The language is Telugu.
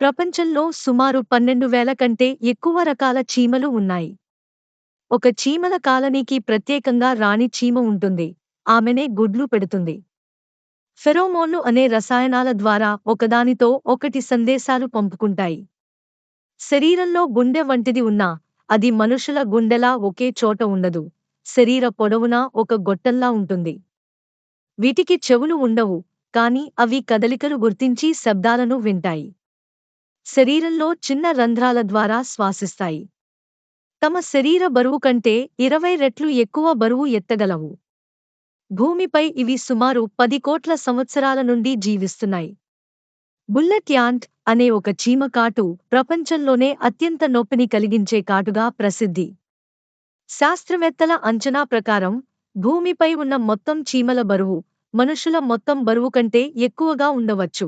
ప్రపంచంలో సుమారు పన్నెండు వేల కంటే ఎక్కువ రకాల చీమలు ఉన్నాయి. ఒక చీమల కాలనీకి ప్రత్యేకంగా రాణి చీమ ఉంటుంది. ఆమెనే గుడ్లు పెడుతుంది. ఫెరోమోన్లు అనే రసాయనాల ద్వారా ఒకదానితో ఒకటి సందేశాలు పంపుకుంటాయి. శరీరంలో గుండె వంటిది ఉన్నా అది మనుషుల గుండెలా ఒకే చోట ఉండదు. శరీర పొడవునా ఒక గొట్టంలా ఉంటుంది. వీటికి చెవులు ఉండవు కాని అవి కదలికలు గుర్తించి శబ్దాలను వింటాయి. శరీరంలో చిన్న రంధ్రాల ద్వారా శ్వాసిస్తాయి. తమ శరీర బరువు కంటే ఇరవై రెట్లు ఎక్కువ బరువు ఎత్తగలవు. భూమిపై ఇవి సుమారు పది కోట్ల సంవత్సరాల నుండి జీవిస్తున్నాయి. బుల్లెట్ యాంట్ అనే ఒక చీమ కాటు ప్రపంచంలోనే అత్యంత నొప్పిని కలిగించే కాటుగా ప్రసిద్ధి. శాస్త్రవేత్తల అంచనా ప్రకారం భూమిపై ఉన్న మొత్తం చీమల బరువు మనుషుల మొత్తం బరువు కంటే ఎక్కువగా ఉండవచ్చు.